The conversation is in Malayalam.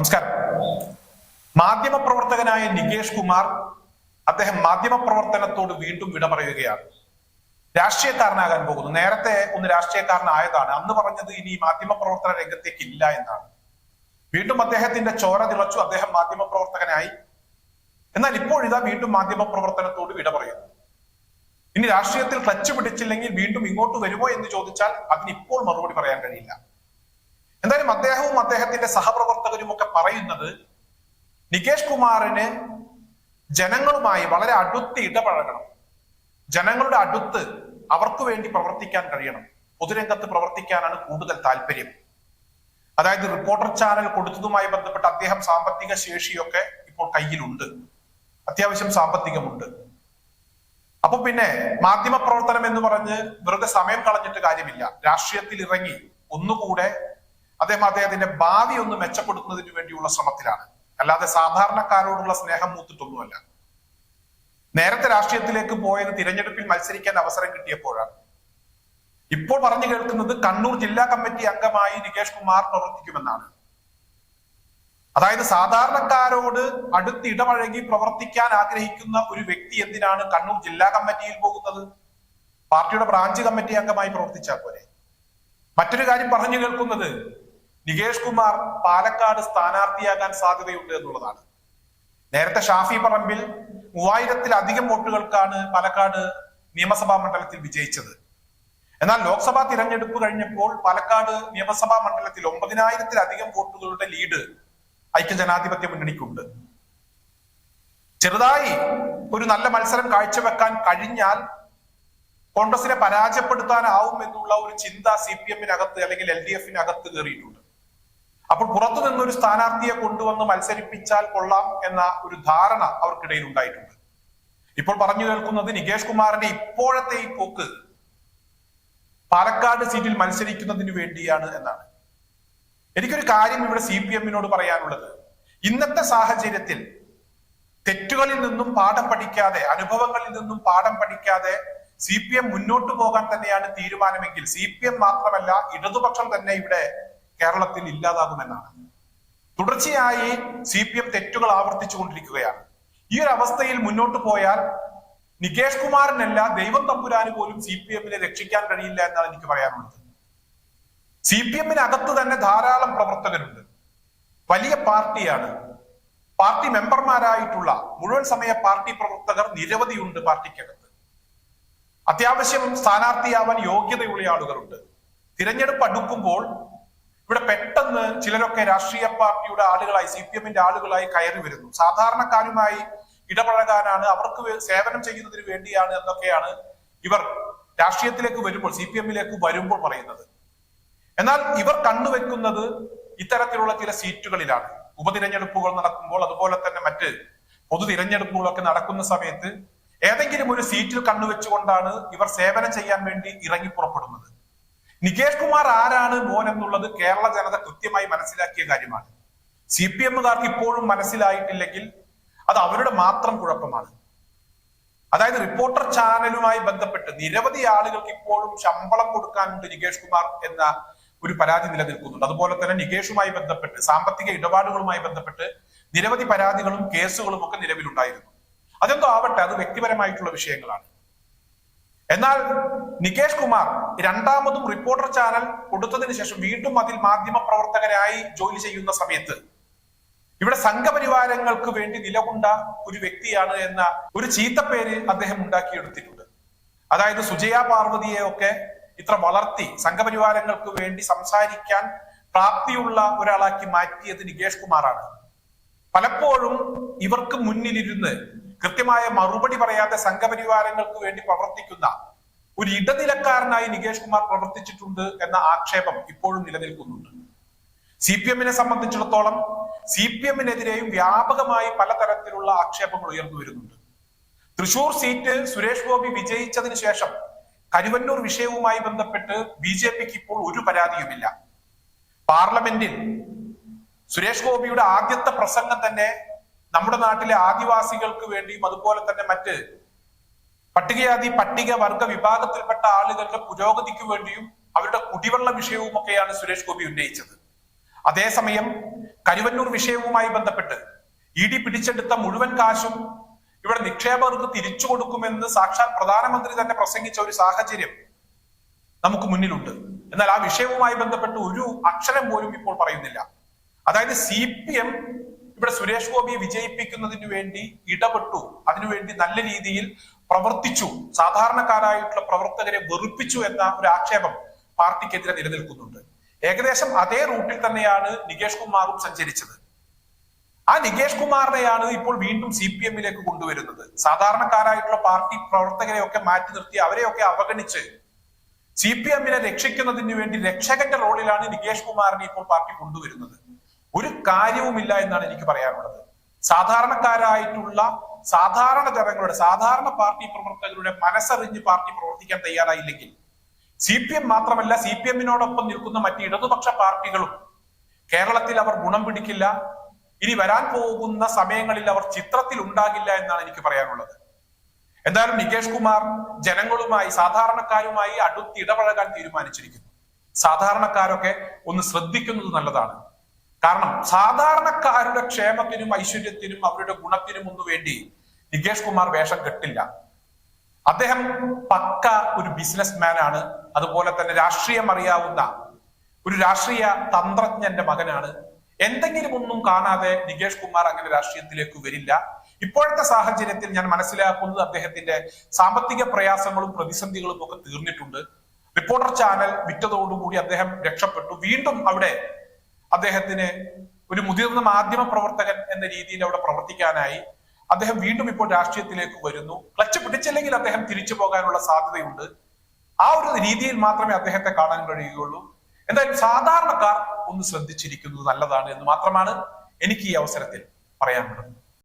നമസ്കാരം. മാധ്യമപ്രവർത്തകനായ നികേഷ് കുമാർ അദ്ദേഹം മാധ്യമപ്രവർത്തനത്തോട് വീണ്ടും വിട പറയുകയാണ്. രാഷ്ട്രീയക്കാരനാകാൻ പോകുന്നു. നേരത്തെ ഒന്ന് രാഷ്ട്രീയക്കാരനായതാണ്. അന്ന് പറഞ്ഞത് ഇനി മാധ്യമപ്രവർത്തന രംഗത്തേക്ക് ഇല്ല എന്നാണ്. വീണ്ടും അദ്ദേഹത്തിന്റെ ചോര തിളച്ചു. അദ്ദേഹം മാധ്യമപ്രവർത്തകനായി. എന്നാൽ ഇപ്പോൾ ഇതാ വീണ്ടും മാധ്യമപ്രവർത്തനത്തോട് വിട പറയുന്നു. ഇനി രാഷ്ട്രീയത്തിൽ ക്ലച്ച് പിടിച്ചില്ലെങ്കിൽ വീണ്ടും ഇങ്ങോട്ട് വരുമോ എന്ന് ചോദിച്ചാൽ അതിന് ഇപ്പോൾ മറുപടി പറയാൻ കഴിയില്ല. എന്തായാലും അദ്ദേഹവും അദ്ദേഹത്തിന്റെ സഹപ്രവർത്തകരും ഒക്കെ പറയുന്നത് നികേഷ് കുമാറിന് ജനങ്ങളുമായി വളരെ അടുത്ത് ഇടപഴകണം. ജനങ്ങളുടെ അടുത്ത് അവർക്ക് വേണ്ടി പ്രവർത്തിക്കാൻ കഴിയണം. പൊതുരംഗത്ത് പ്രവർത്തിക്കാനാണ് കൂടുതൽ താല്പര്യം. അതായത് റിപ്പോർട്ടർ ചാനൽ കൊടുത്തതുമായി ബന്ധപ്പെട്ട് അദ്ദേഹം സാമ്പത്തിക ശേഷിയൊക്കെ ഇപ്പോൾ കയ്യിലുണ്ട്. അത്യാവശ്യം സാമ്പത്തികമുണ്ട്. അപ്പൊ പിന്നെ മാധ്യമ പ്രവർത്തനം എന്ന് പറഞ്ഞ് വെറുതെ സമയം കളഞ്ഞിട്ട് കാര്യമില്ല. രാഷ്ട്രീയത്തിൽ ഇറങ്ങി ഒന്നുകൂടെ അദ്ദേഹം അദ്ദേഹത്തിന്റെ ഭാവി ഒന്ന് മെച്ചപ്പെടുത്തുന്നതിന് വേണ്ടിയുള്ള ശ്രമത്തിലാണ്. അല്ലാതെ സാധാരണക്കാരോടുള്ള സ്നേഹം മൂത്തിട്ടൊന്നുമല്ല. നേരത്തെ രാഷ്ട്രീയത്തിലേക്ക് പോയത് തിരഞ്ഞെടുപ്പിൽ മത്സരിക്കാൻ അവസരം കിട്ടിയപ്പോഴാണ്. ഇപ്പോൾ പറഞ്ഞു കേൾക്കുന്നത് കണ്ണൂർ ജില്ലാ കമ്മിറ്റി അംഗമായി നികേഷ് കുമാർ പ്രവർത്തിക്കുമെന്നാണ്. അതായത് സാധാരണക്കാരോട് അടുത്ത് ഇടപഴകി പ്രവർത്തിക്കാൻ ആഗ്രഹിക്കുന്ന ഒരു വ്യക്തി എന്തിനാണ് കണ്ണൂർ ജില്ലാ കമ്മിറ്റിയിൽ പോകുന്നത്? പാർട്ടിയുടെ ബ്രാഞ്ച് കമ്മിറ്റി അംഗമായി പ്രവർത്തിച്ചാൽ പോരെ. മറ്റൊരു കാര്യം പറഞ്ഞു കേൾക്കുന്നത് നികേഷ് കുമാർ പാലക്കാട് സ്ഥാനാർത്ഥിയാകാൻ സാധ്യതയുണ്ട് എന്നുള്ളതാണ്. നേരത്തെ ഷാഫി പറമ്പിൽ മൂവായിരത്തിലധികം വോട്ടുകൾക്കാണ് പാലക്കാട് നിയമസഭാ മണ്ഡലത്തിൽ വിജയിച്ചത്. എന്നാൽ ലോക്സഭാ തിരഞ്ഞെടുപ്പ് കഴിഞ്ഞപ്പോൾ പാലക്കാട് നിയമസഭാ മണ്ഡലത്തിൽ ഒമ്പതിനായിരത്തിലധികം വോട്ടുകളുടെ ലീഡ് ഐക്യ ജനാധിപത്യ മുന്നണിക്കുണ്ട്. ചെറുതായി ഒരു നല്ല മത്സരം കാഴ്ചവെക്കാൻ കഴിഞ്ഞാൽ കോൺഗ്രസിനെ പരാജയപ്പെടുത്താനാവും എന്നുള്ള ഒരു ചിന്ത സി പി എമ്മിനകത്ത് അല്ലെങ്കിൽ എൽ ഡി എഫിനകത്ത് കയറിയിട്ടുണ്ട്. അപ്പോൾ പുറത്തു നിന്നൊരു സ്ഥാനാർത്ഥിയെ കൊണ്ടുവന്ന് മത്സരിപ്പിച്ചാൽ കൊള്ളാം എന്ന ഒരു ധാരണ അവർക്കിടയിൽ ഉണ്ടായിട്ടുണ്ട്. ഇപ്പോൾ പറഞ്ഞു കേൾക്കുന്നത് നികേഷ് കുമാറിന്റെ ഇപ്പോഴത്തെ ഈ പോക്ക് പാലക്കാട് സീറ്റിൽ മത്സരിക്കുന്നതിന് വേണ്ടിയാണ് എന്നാണ്. എനിക്കൊരു കാര്യം ഇവിടെ സി പി എമ്മിനോട് പറയാനുള്ളത്. ഇന്നത്തെ സാഹചര്യത്തിൽ തെറ്റുകളിൽ നിന്നും പാഠം പഠിക്കാതെ അനുഭവങ്ങളിൽ നിന്നും പാഠം പഠിക്കാതെ സി പി എം മുന്നോട്ട് പോകാൻ തന്നെയാണ് തീരുമാനമെങ്കിൽ സി പി എം മാത്രമല്ല ഇടതുപക്ഷം തന്നെ ഇവിടെ കേരളത്തിൽ ഇല്ലാതാകുമെന്നാണ്. തുടർച്ചയായി സി പി എം തെറ്റുകൾ ആവർത്തിച്ചു കൊണ്ടിരിക്കുകയാണ്. ഈ ഒരു അവസ്ഥയിൽ മുന്നോട്ട് പോയാൽ നികേഷ് കുമാറിനല്ല ദൈവം തമ്പുരാന് പോലും സി പി എമ്മിനെ രക്ഷിക്കാൻ കഴിയില്ല എന്നാണ് എനിക്ക് പറയാനുള്ളത്. സി പി എമ്മിനകത്ത് തന്നെ ധാരാളം പ്രവർത്തകരുണ്ട്. വലിയ പാർട്ടിയാണ്. പാർട്ടി മെമ്പർമാരായിട്ടുള്ള മുഴുവൻ സമയ പാർട്ടി പ്രവർത്തകർ നിരവധിയുണ്ട് പാർട്ടിക്കകത്ത്. അത്യാവശ്യം സ്ഥാനാർത്ഥിയാവാൻ യോഗ്യതയുള്ള ആളുകളുണ്ട്. തിരഞ്ഞെടുപ്പ് അടുക്കുമ്പോൾ ഇവിടെ പെട്ടെന്ന് ചിലരൊക്കെ രാഷ്ട്രീയ പാർട്ടിയുടെ ആളുകളായി സി പി എമ്മിന്റെ ആളുകളായി കയറി വരുന്നു. സാധാരണക്കാരുമായി ഇടപഴകാനാണ് അവർക്ക് സേവനം ചെയ്യുന്നതിന് വേണ്ടിയാണ് എന്നൊക്കെയാണ് ഇവർ രാഷ്ട്രീയത്തിലേക്ക് വരുമ്പോൾ സി പി എമ്മിലേക്ക് വരുമ്പോൾ പറയുന്നത്. എന്നാൽ ഇവർ കണ്ടുവെക്കുന്നത് ഇത്തരത്തിലുള്ള ചില സീറ്റുകളിലാണ്. ഉപതിരഞ്ഞെടുപ്പുകൾ നടക്കുമ്പോൾ അതുപോലെ തന്നെ മറ്റ് പൊതു തിരഞ്ഞെടുപ്പുകളൊക്കെ നടക്കുന്ന സമയത്ത് ഏതെങ്കിലും ഒരു സീറ്റിൽ കണ്ണുവെച്ചുകൊണ്ടാണ് ഇവർ സേവനം ചെയ്യാൻ വേണ്ടി ഇറങ്ങി പുറപ്പെടുന്നത്. നികേഷ് കുമാർ ആരാണ് മോൻ എന്നുള്ളത് കേരള ജനത കൃത്യമായി മനസ്സിലാക്കിയ കാര്യമാണ്. സി പി എമ്മുകാർക്ക് ഇപ്പോഴും മനസ്സിലായിട്ടില്ലെങ്കിൽ അത് അവരുടെ മാത്രം കുഴപ്പമാണ്. അതായത് റിപ്പോർട്ടർ ചാനലുമായി ബന്ധപ്പെട്ട് നിരവധി ആളുകൾക്ക് ഇപ്പോഴും ശമ്പളം കൊടുക്കാനുണ്ട് നികേഷ് കുമാർ എന്ന ഒരു പരാതി നിലനിൽക്കുന്നുണ്ട്. അതുപോലെ തന്നെ നികേഷുമായി ബന്ധപ്പെട്ട് സാമ്പത്തിക ഇടപാടുകളുമായി ബന്ധപ്പെട്ട് നിരവധി പരാതികളും കേസുകളും ഒക്കെ നിലവിലുണ്ടായിരുന്നു. അതെന്തോ ആവട്ടെ അത് വ്യക്തിപരമായിട്ടുള്ള വിഷയങ്ങളാണ്. എന്നാൽ നികേഷ് കുമാർ രണ്ടാമതും റിപ്പോർട്ടർ ചാനൽ കൊടുത്തതിന് ശേഷം വീണ്ടും അതിൽ മാധ്യമ പ്രവർത്തകരായി ജോലി ചെയ്യുന്ന സമയത്ത് ഇവിടെ സംഘപരിവാരങ്ങൾക്ക് വേണ്ടി നിലകൊണ്ട ഒരു വ്യക്തിയാണ് എന്ന ഒരു ചീത്തപ്പേര് അദ്ദേഹം ഉണ്ടാക്കിയെടുത്തിട്ടുണ്ട്. അതായത് സുജയ പാർവതിയെ ഒക്കെ ഇത്ര വളർത്തി സംഘപരിവാരങ്ങൾക്ക് വേണ്ടി സംസാരിക്കാൻ പ്രാപ്തിയുള്ള ഒരാളാക്കി മാറ്റിയത് നികേഷ് കുമാറാണ്. പലപ്പോഴും ഇവർക്ക് മുന്നിലിരുന്ന് കൃത്യമായ മറുപടി പറയാതെ സംഘപരിവാരങ്ങൾക്ക് വേണ്ടി പ്രവർത്തിക്കുന്ന ഒരു ഇടനിലക്കാരനായി നികേഷ് കുമാർ പ്രവർത്തിച്ചിട്ടുണ്ട് എന്ന ആക്ഷേപം ഇപ്പോഴും നിലനിൽക്കുന്നുണ്ട്. സി പി എമ്മിനെ സംബന്ധിച്ചിടത്തോളം സി പി എമ്മിനെതിരെയും വ്യാപകമായി പലതരത്തിലുള്ള ആക്ഷേപങ്ങൾ ഉയർന്നു വരുന്നുണ്ട്. തൃശൂർ സീറ്റ് സുരേഷ് ഗോപി വിജയിച്ചതിന് ശേഷം കരുവന്നൂർ വിഷയവുമായി ബന്ധപ്പെട്ട് ബി ജെ പിക്ക് ഇപ്പോൾ ഒരു പരാതിയുമില്ല. പാർലമെന്റിൽ സുരേഷ് ഗോപിയുടെ ആദ്യത്തെ പ്രസംഗം തന്നെ നമ്മുടെ നാട്ടിലെ ആദിവാസികൾക്ക് വേണ്ടിയും അതുപോലെ തന്നെ മറ്റ് പട്ടികജാതി പട്ടിക വർഗ വിഭാഗത്തിൽപ്പെട്ട ആളുകളുടെ പുരോഗതിക്ക് വേണ്ടിയും അവരുടെ കുടിവെള്ള വിഷയവും ഒക്കെയാണ് സുരേഷ് ഗോപി ഉന്നയിച്ചത്. അതേസമയം കരുവന്നൂർ വിഷയവുമായി ബന്ധപ്പെട്ട് ഇ ഡി പിടിച്ചെടുത്ത മുഴുവൻ കാശും ഇവിടെ നിക്ഷേപകർക്ക് തിരിച്ചു കൊടുക്കുമെന്ന് സാക്ഷാൽ പ്രധാനമന്ത്രി തന്നെ പ്രസംഗിച്ച ഒരു സാഹചര്യം നമുക്ക് മുന്നിലുണ്ട്. എന്നാൽ ആ വിഷയവുമായി ബന്ധപ്പെട്ട് ഒരു അക്ഷരം പോലും ഇപ്പോൾ പറയുന്നില്ല. അതായത് സി പി എം ഇവിടെ സുരേഷ് ഗോപിയെ വിജയിപ്പിക്കുന്നതിന് വേണ്ടി ഇടപെട്ടു. അതിനുവേണ്ടി നല്ല രീതിയിൽ പ്രവർത്തിച്ചു. സാധാരണക്കാരായിട്ടുള്ള പ്രവർത്തകരെ വെറുപ്പിച്ചു എന്ന ഒരു ആക്ഷേപം പാർട്ടിക്കെതിരെ നിലനിൽക്കുന്നുണ്ട്. ഏകദേശം അതേ റൂട്ടിൽ തന്നെയാണ് നികേഷ് കുമാറും സഞ്ചരിച്ചത്. ആ നികേഷ് കുമാറിനെയാണ് ഇപ്പോൾ വീണ്ടും സി പി എമ്മിലേക്ക് കൊണ്ടുവരുന്നത്. സാധാരണക്കാരായിട്ടുള്ള പാർട്ടി പ്രവർത്തകരെയൊക്കെ മാറ്റി നിർത്തി അവരെയൊക്കെ അവഗണിച്ച് സി പി എമ്മിനെ രക്ഷിക്കുന്നതിന് വേണ്ടി രക്ഷകന്റെ റോളിലാണ് നികേഷ് കുമാറിനെ ഇപ്പോൾ പാർട്ടി കൊണ്ടുവരുന്നത്. ഒരു കാര്യവുമില്ല എന്നാണ് എനിക്ക് പറയാനുള്ളത്. സാധാരണക്കാരായിട്ടുള്ള സാധാരണ ജനങ്ങളുടെ സാധാരണ പാർട്ടി പ്രവർത്തകരുടെ മനസ്സറിഞ്ഞ് പാർട്ടി പ്രവർത്തിക്കാൻ തയ്യാറായില്ലെങ്കിൽ സി പി എം മാത്രമല്ല സി പി എമ്മിനോടൊപ്പം നിൽക്കുന്ന മറ്റ് ഇടതുപക്ഷ പാർട്ടികളും കേരളത്തിൽ അവർ ഗുണം പിടിക്കില്ല. ഇനി വരാൻ പോകുന്ന സമയങ്ങളിൽ അവർ ചിത്രത്തിൽ ഉണ്ടാകില്ല എന്നാണ് എനിക്ക് പറയാനുള്ളത്. എന്തായാലും നികേഷ് കുമാർ ജനങ്ങളുമായി സാധാരണക്കാരുമായി അടുത്തിടപഴകാൻ തീരുമാനിച്ചിരിക്കുന്നു. സാധാരണക്കാരൊക്കെ ഒന്ന് ശ്രദ്ധിക്കുന്നത് നല്ലതാണ്. കാരണം സാധാരണക്കാരുടെ ക്ഷേമത്തിനും ഐശ്വര്യത്തിനും അവരുടെ ഗുണത്തിനും ഒന്നു വേണ്ടി നികേഷ് കുമാർ വേഷം കെട്ടില്ല. അദ്ദേഹം പക്ക ഒരു ബിസിനസ് മാൻ ആണ് അതുപോലെ തന്നെ രാഷ്ട്രീയം അറിയാവുന്ന ഒരു രാഷ്ട്രീയ തന്ത്രജ്ഞന്റെ മകനാണ്. എന്തെങ്കിലും ഒന്നും കാണാതെ നികേഷ് കുമാർ അങ്ങനെ രാഷ്ട്രീയത്തിലേക്ക് വരില്ല. ഇപ്പോഴത്തെ സാഹചര്യത്തിൽ ഞാൻ മനസ്സിലാക്കുന്നത് അദ്ദേഹത്തിന്റെ സാമ്പത്തിക പ്രയാസങ്ങളും പ്രതിസന്ധികളും ഒക്കെ തീർന്നിട്ടുണ്ട്. റിപ്പോർട്ടർ ചാനൽ വിറ്റതോടുകൂടി അദ്ദേഹം രക്ഷപ്പെട്ടു. വീണ്ടും അവിടെ അദ്ദേഹത്തിന് ഒരു മുതിർന്ന മാധ്യമ പ്രവർത്തകൻ എന്ന രീതിയിൽ അവിടെ പ്രവർത്തിക്കാനായി അദ്ദേഹം വീണ്ടും ഇപ്പോൾ രാഷ്ട്രീയത്തിലേക്ക് വരുന്നു. ക്ലച്ച് പിടിച്ചില്ലെങ്കിൽ അദ്ദേഹം തിരിച്ചു പോകാനുള്ള സാധ്യതയുണ്ട്. ആ ഒരു രീതിയിൽ മാത്രമേ അദ്ദേഹത്തെ കാണാൻ കഴിയുകയുള്ളൂ. എന്തായാലും സാധാരണക്കാർ ഒന്ന് ശ്രദ്ധിച്ചിരിക്കുന്നത് നല്ലതാണ് എന്ന് മാത്രമാണ് എനിക്ക് ഈ അവസരത്തിൽ പറയാനുള്ളത്.